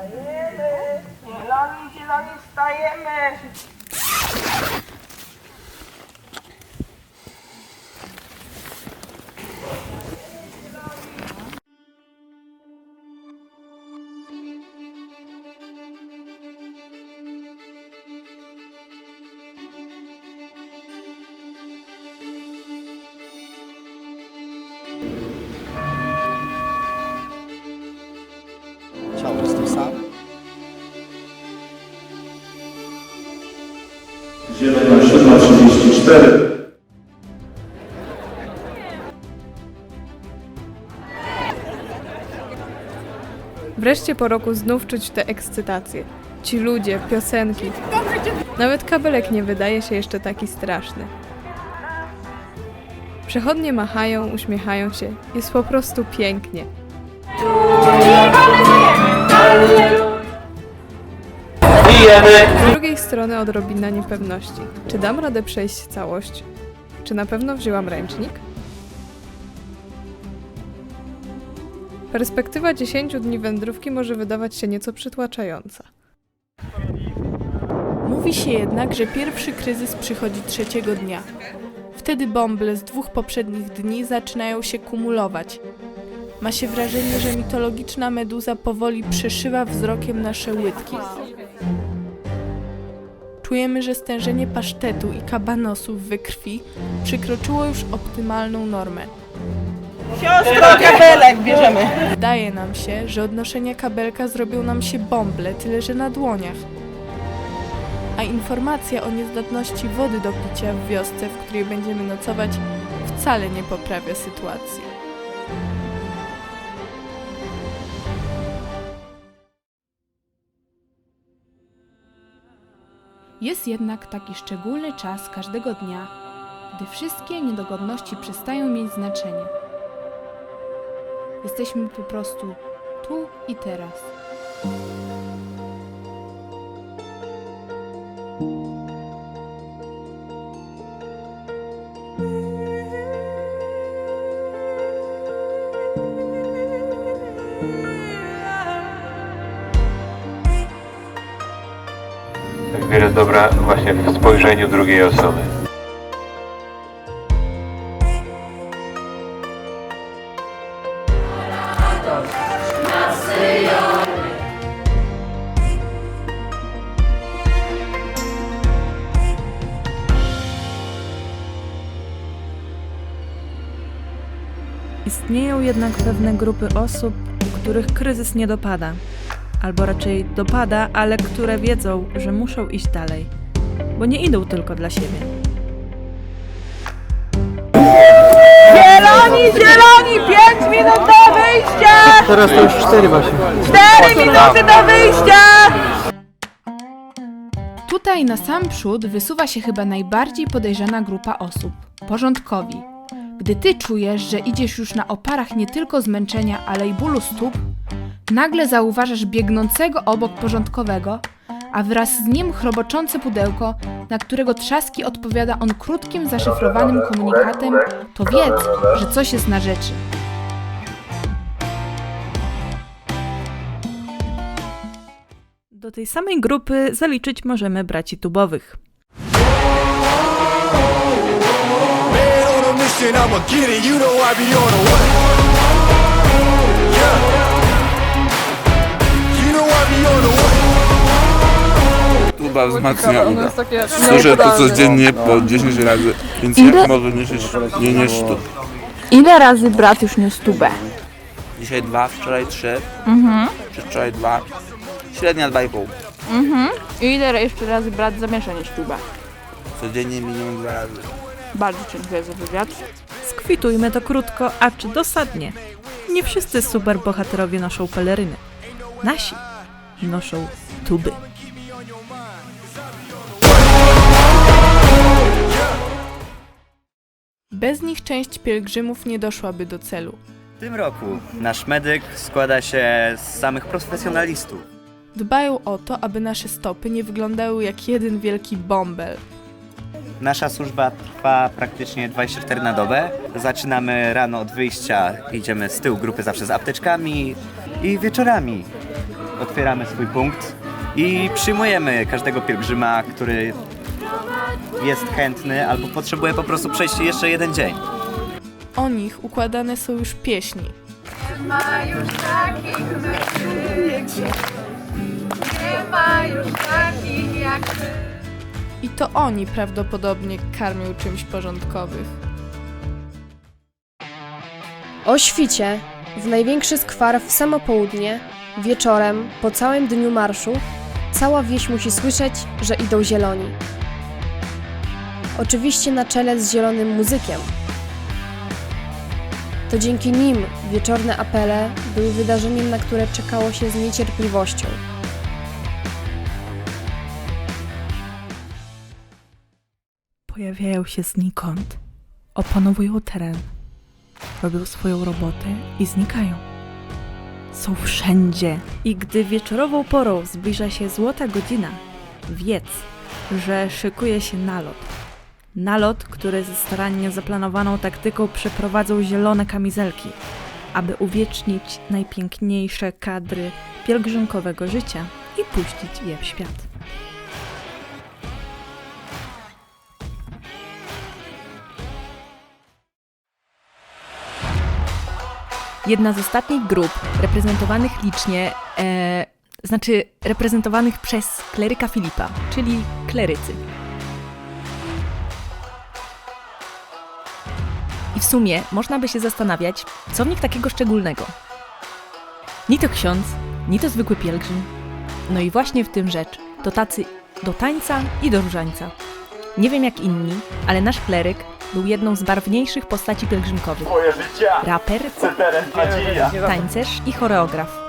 Stajemy! Zieloni, zieloni, stajemy! 734. Wreszcie po roku znów czuć tę ekscytację. Ci ludzie, piosenki. Nawet kabelek nie wydaje się jeszcze taki straszny. Przechodnie machają, uśmiechają się. Jest po prostu pięknie. Z drugiej strony odrobina niepewności. Czy dam radę przejść całość? Czy na pewno wzięłam ręcznik? Perspektywa 10 dni wędrówki może wydawać się nieco przytłaczająca. Mówi się jednak, że pierwszy kryzys przychodzi trzeciego dnia. Wtedy bąble z dwóch poprzednich dni zaczynają się kumulować. Ma się wrażenie, że mitologiczna meduza powoli przeszywa wzrokiem nasze łydki. Czujemy, że stężenie pasztetu i kabanosów we krwi przekroczyło już optymalną normę. Siostro, kabelek bierzemy! Wydaje nam się, że odnoszenia kabelka zrobią nam się bąble, tyle że na dłoniach. A informacja o niezdatności wody do picia w wiosce, w której będziemy nocować, wcale nie poprawia sytuacji. Jest jednak taki szczególny czas każdego dnia, gdy wszystkie niedogodności przestają mieć znaczenie. Jesteśmy po prostu tu i teraz. Wiele dobra właśnie w spojrzeniu drugiej osoby. Istnieją jednak pewne grupy osób, których kryzys nie dopada, albo raczej dopada, ale które wiedzą, że muszą iść dalej, bo nie idą tylko dla siebie. Zieloni, zieloni! 5 minut do wyjścia! Teraz to już cztery właśnie. 4 minuty do wyjścia! Tutaj na sam przód wysuwa się chyba najbardziej podejrzana grupa osób porządkowi. Gdy ty czujesz, że idziesz już na oparach nie tylko zmęczenia, ale i bólu stóp, nagle zauważasz biegnącego obok porządkowego, a wraz z nim chroboczące pudełko, na którego trzaski odpowiada on krótkim, zaszyfrowanym komunikatem, to wiedz, że coś jest na rzeczy. Do tej samej grupy zaliczyć możemy braci tubowych. Man on a mission, I'ma get it. You know I be on a what? Yeah. Tuba wzmacnia uda. Słyszę to codziennie po 10 razy, więc jak może niesiesz, nie niesz tu. Ile razy brat już niósł tubę? Dzisiaj dwa, wczoraj trzy, mhm. wczoraj dwa, średnia dwa i pół. I ile jeszcze razy brat zamierza nieść tubę? Codziennie minimum dwa razy. Bardzo dziękuję za wywiad. Skwitujmy to krótko, a czy dosadnie. Nie wszyscy superbohaterowie noszą peleryny. Nasi noszą tuby. Bez nich część pielgrzymów nie doszłaby do celu. W tym roku nasz medyk składa się z samych profesjonalistów. Dbają o to, aby nasze stopy nie wyglądały jak jeden wielki bąbel. Nasza służba trwa praktycznie 24 na dobę. Zaczynamy rano od wyjścia, idziemy z tyłu grupy zawsze z apteczkami i wieczorami otwieramy swój punkt i przyjmujemy każdego pielgrzyma, który jest chętny albo potrzebuje po prostu przejść jeszcze jeden dzień. O nich układane są już pieśni. I to oni prawdopodobnie karmią czymś porządkowych. O świcie, w największy skwar w samo południe, wieczorem, po całym dniu marszu, cała wieś musi słyszeć, że idą zieloni. Oczywiście na czele z zielonym muzykiem. To dzięki nim wieczorne apele były wydarzeniem, na które czekało się z niecierpliwością. Pojawiają się znikąd, opanowują teren, robią swoją robotę i znikają. Są wszędzie. I gdy wieczorową porą zbliża się złota godzina, wiedz, że szykuje się nalot. Nalot, który ze starannie zaplanowaną taktyką przeprowadzą zielone kamizelki, aby uwiecznić najpiękniejsze kadry pielgrzymkowego życia i puścić je w świat. Jedna z ostatnich grup reprezentowanych licznie, e, znaczy reprezentowanych przez kleryka Filipa, czyli klerycy. I w sumie można by się zastanawiać, co w nich takiego szczególnego. Ni to ksiądz, ni to zwykły pielgrzym. No i właśnie w tym rzecz. To tacy do tańca i do różańca. Nie wiem jak inni, ale nasz kleryk był jedną z barwniejszych postaci pielgrzymkowych. Raper, tańcerz i choreograf.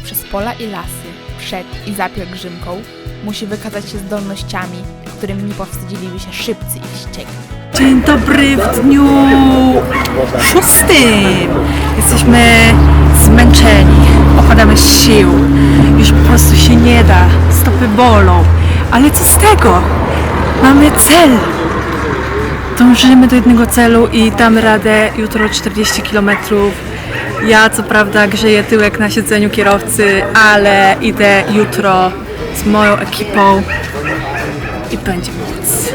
Przez pola i lasy, przed i za pielgrzymką, musi wykazać się zdolnościami, którymi nie powstydziliby się szybcy i wściekli. Dzień dobry w dniu szóstym. Jesteśmy zmęczeni, opadamy z sił. Już po prostu się nie da, stopy bolą. Ale co z tego? Mamy cel. Dążymy do jednego celu i damy radę jutro 40 km. Ja co prawda grzeję tyłek na siedzeniu kierowcy, ale idę jutro z moją ekipą i będzie moc.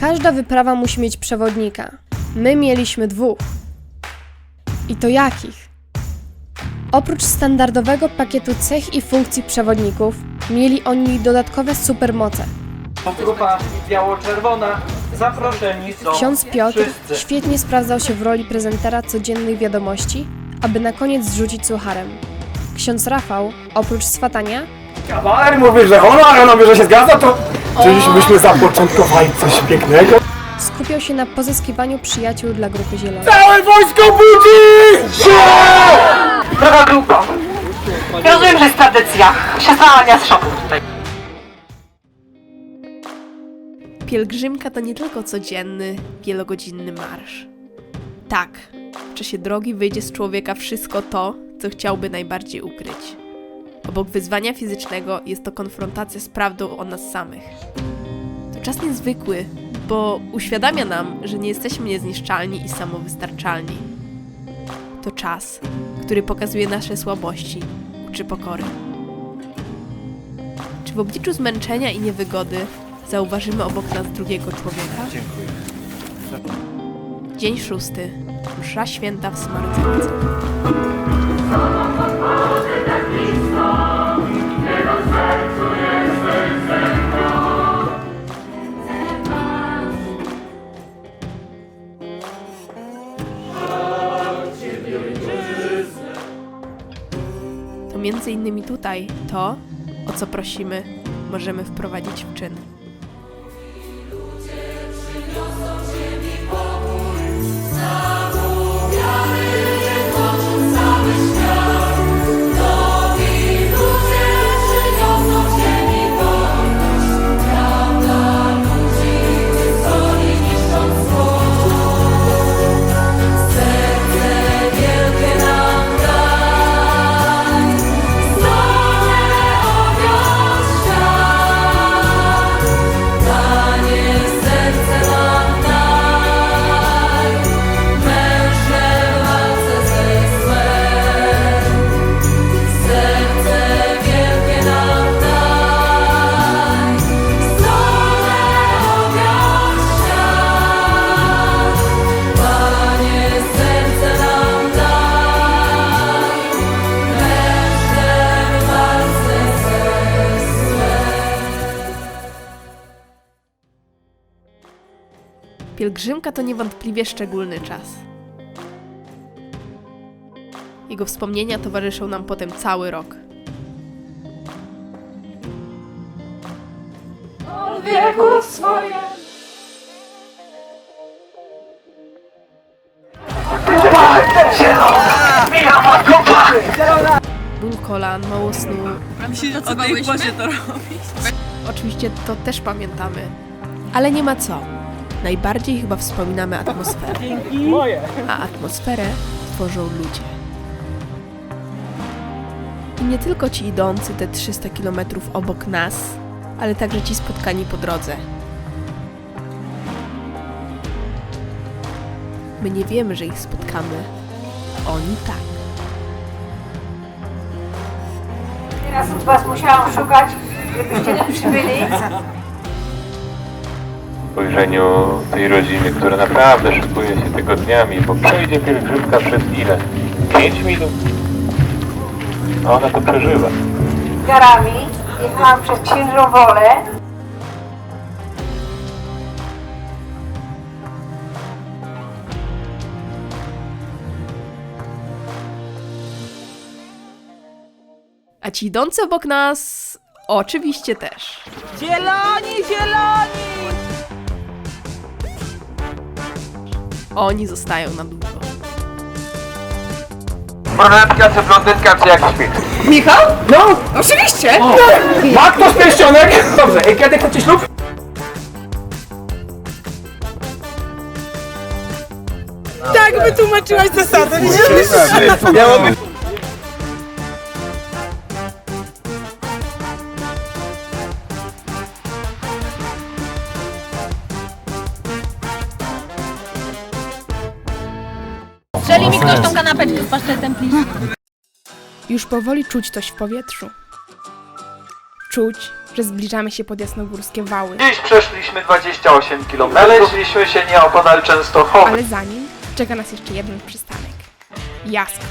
Każda wyprawa musi mieć przewodnika. My mieliśmy dwóch. I to jakich? Oprócz standardowego pakietu cech i funkcji przewodników, mieli oni dodatkowe supermoce. Grupa biało-czerwona, zaproszeni są Ksiądz Piotr wszyscy. świetnie sprawdzał się w roli prezentera codziennych wiadomości, aby na koniec zrzucić sucharem. Ksiądz Rafał, oprócz swatania, Kawaler mówi, że ono, a ona mówi, że się zgadza, to czyżbyśmy zapoczątkowali coś pięknego? skupiał się na pozyskiwaniu przyjaciół dla grupy zielonej. Całe wojsko budzi się! Droga grupo, rozumiem, że jest tradycja. Przeznania z szoku tutaj. Pielgrzymka to nie tylko codzienny, wielogodzinny marsz. Tak, w czasie drogi wyjdzie z człowieka wszystko to, co chciałby najbardziej ukryć. Obok wyzwania fizycznego jest to konfrontacja z prawdą o nas samych. To czas niezwykły, bo uświadamia nam, że nie jesteśmy niezniszczalni i samowystarczalni. To czas, który pokazuje nasze słabości, uczy pokory. Czy w obliczu zmęczenia i niewygody zauważymy obok nas drugiego człowieka? Dziękuję. Dzień szósty. Msza święta w Smarcewce. To między innymi tutaj to, o co prosimy, możemy wprowadzić w czyn. Senhor, sou Pielgrzymka to niewątpliwie szczególny czas. Jego wspomnienia towarzyszą nam potem cały rok. wieków swoje. Ból kolan, mało snu. A myślisz, że co się to robić? Oczywiście to też pamiętamy. Ale nie ma co. Najbardziej chyba wspominamy atmosferę. A atmosferę tworzą ludzie. I nie tylko ci idący te 300 km obok nas, ale także ci spotkani po drodze. My nie wiemy, że ich spotkamy. Oni tak. Teraz od was musiałam szukać, żebyście tu przybyli. W spojrzeniu tej rodziny, która naprawdę szykuje się tygodniami, bo przejdzie pielgrzymka przez ile? 5 minut? A ona to przeżywa. Garami jechałam przez księżą wolę. A ci idący obok nas oczywiście też. Zieloni, zieloni! Oni zostają na długo. Brunetka czy blondynka, czy jak śpi? Michał? No, oczywiście! Ma ktoś pierścionek? Dobrze, i kiedy chcecie ślub? Tak wytłumaczyłaś zasadę. Miałoby... Strzeli mi ktoś tą kanapeczkę z pasztetem, please. Już powoli czuć coś w powietrzu. Czuć, że zbliżamy się pod jasnogórskie wały. Dziś przeszliśmy 28 km. Znaleźliśmy się nieopodal Częstochowy. Ale za nim czeka nas jeszcze jeden przystanek. Jasków.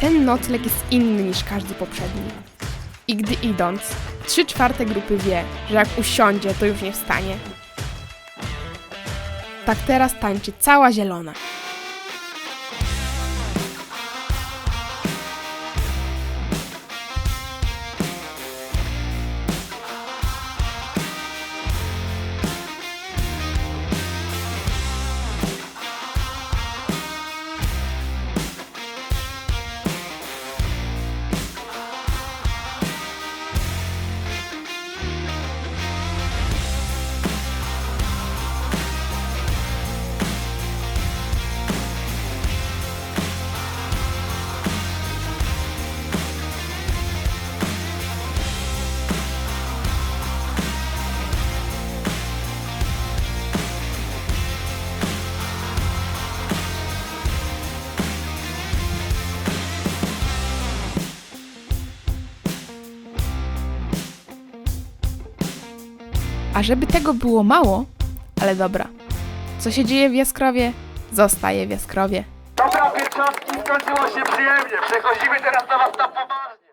Ten nocleg jest inny niż każdy poprzedni. I gdy idąc, trzy czwarte grupy wie, że jak usiądzie, to już nie wstanie. Tak teraz tańczy cała zielona. A żeby tego było mało, ale dobra. Co się dzieje w Jaskrowie? Zostaje w Jaskrowie. Dobra, pieczonki, skończyło się przyjemnie. Przechodzimy teraz na was na poważnie.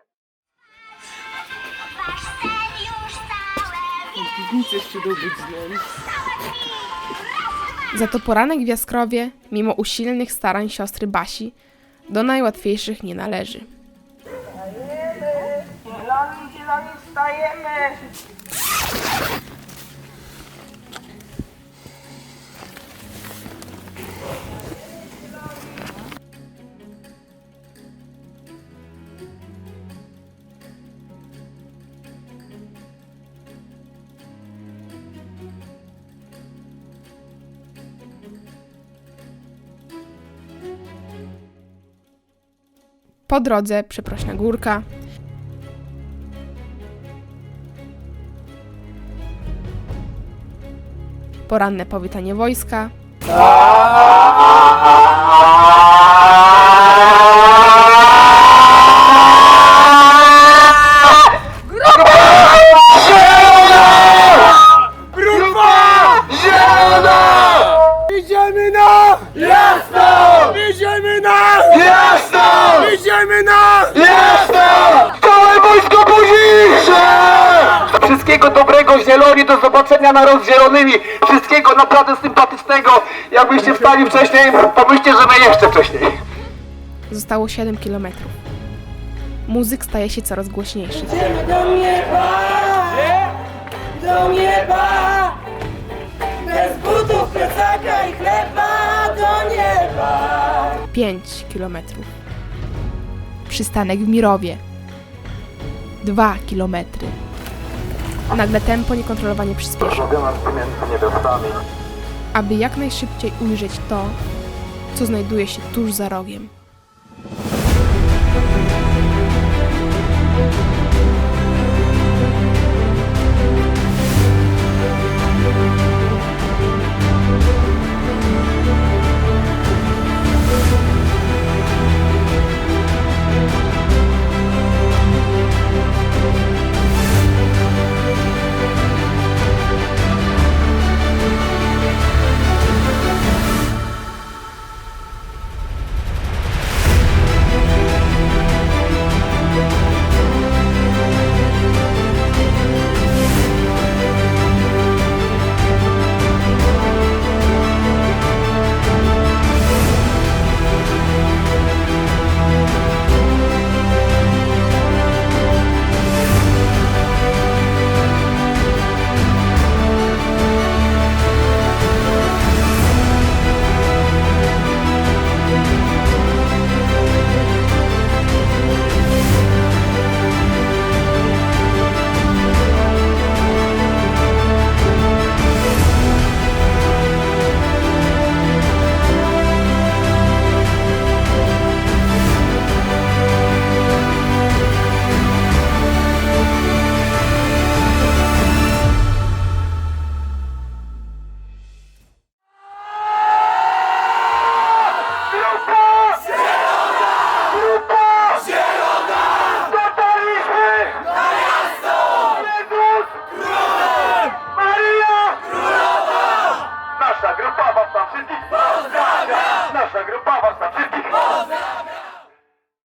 Za to poranek w Jaskrowie, mimo usilnych starań siostry Basi, do najłatwiejszych nie należy. Zieloni, zieloni, wstajemy! Po drodze przeprośna górka, poranne powitanie wojska, Wszystkiego dobrego, zieloni, do zobaczenia na rok zielonymi. Wszystkiego naprawdę sympatycznego. Jakbyście wstali wcześniej, pomyślcie, że my jeszcze wcześniej. zostało 7 km. Muzyk staje się coraz głośniejszy. Idziemy do nieba! Do nieba! Bez butów, plecaka i chleba do nieba! 5 km. Przystanek w Mirowie. 2 km. Nagle tempo niekontrolowanie przyspiesza, aby jak najszybciej ujrzeć to, co znajduje się tuż za rogiem.